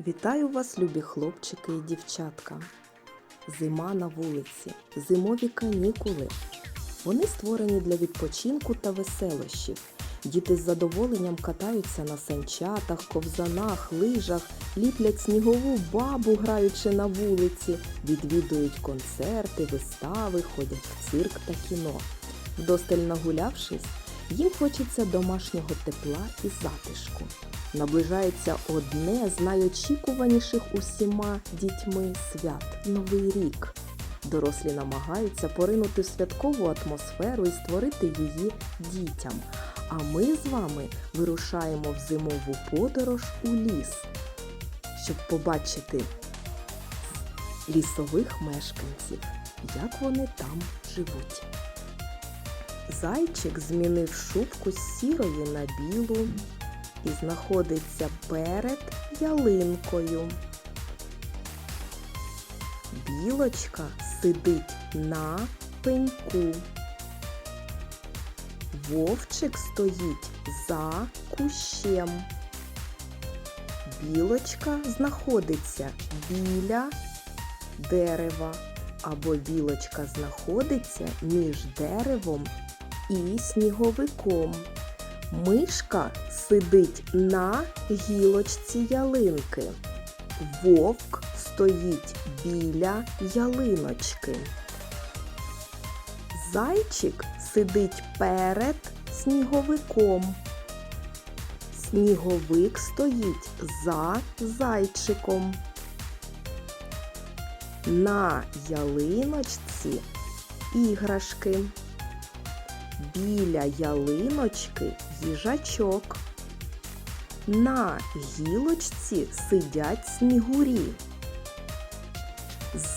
Вітаю вас, любі хлопчики і дівчатка. Зима на вулиці, зимові канікули. Вони створені для відпочинку та веселощів. Діти з задоволенням катаються на санчатах, ковзанах, лижах, ліплять снігову бабу, граючи на вулиці, відвідують концерти, вистави, ходять в цирк та кіно. Вдосталь нагулявшись, їм хочеться домашнього тепла і затишку. Наближається одне з найочікуваніших усіма дітьми свят Новий рік. Дорослі намагаються поринути в святкову атмосферу і створити її дітям. А ми з вами вирушаємо в зимову подорож у ліс, щоб побачити лісових мешканців, як вони там живуть. Зайчик змінив шубку з сірої на білу і знаходиться перед ялинкою. Білочка сидить на пеньку. Вовчик стоїть за кущем. Білочка знаходиться біля дерева, або білочка знаходиться між деревом і сніговиком. Мишка сидить на гілочці ялинки. Вовк стоїть біля ялиночки. Зайчик сидить перед сніговиком. Сніговик стоїть за зайчиком. На ялиночці іграшки. Біля ялиночки їжачок. На гілочці сидять снігурі.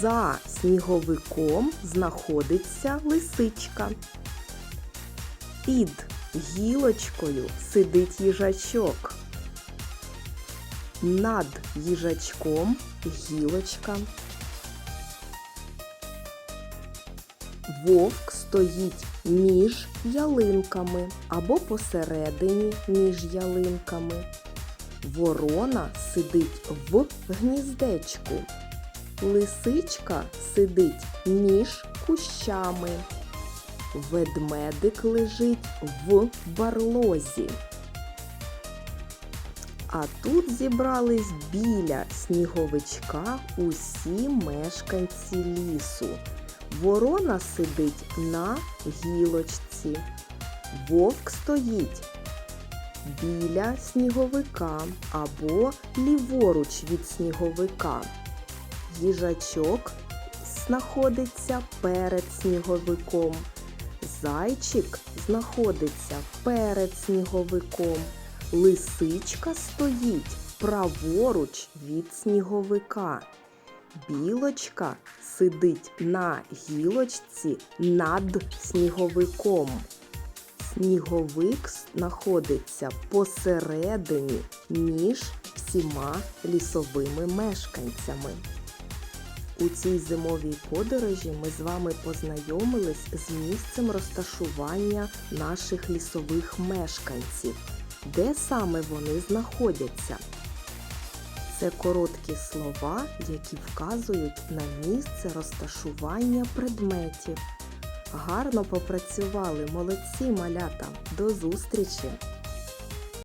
За сніговиком знаходиться лисичка. Під гілочкою сидить їжачок. Над їжачком гілочка. Вовк стоїть між ялинками або посередині між ялинками. Ворона сидить в гніздечку. Лисичка сидить між кущами. Ведмедик лежить в барлозі. А тут зібрались біля сніговичка усі мешканці лісу. Ворона сидить на гілочці. Вовк стоїть біля сніговика або ліворуч від сніговика. Їжачок знаходиться перед сніговиком. Зайчик знаходиться перед сніговиком. Лисичка стоїть праворуч від сніговика. Білочка сидить на гілочці над сніговиком. Сніговик знаходиться посередині між всіма лісовими мешканцями. У цій зимовій подорожі ми з вами познайомились з місцем розташування наших лісових мешканців, де саме вони знаходяться. Це короткі слова, які вказують на місце розташування предметів. Гарно попрацювали, молодці малята! До зустрічі!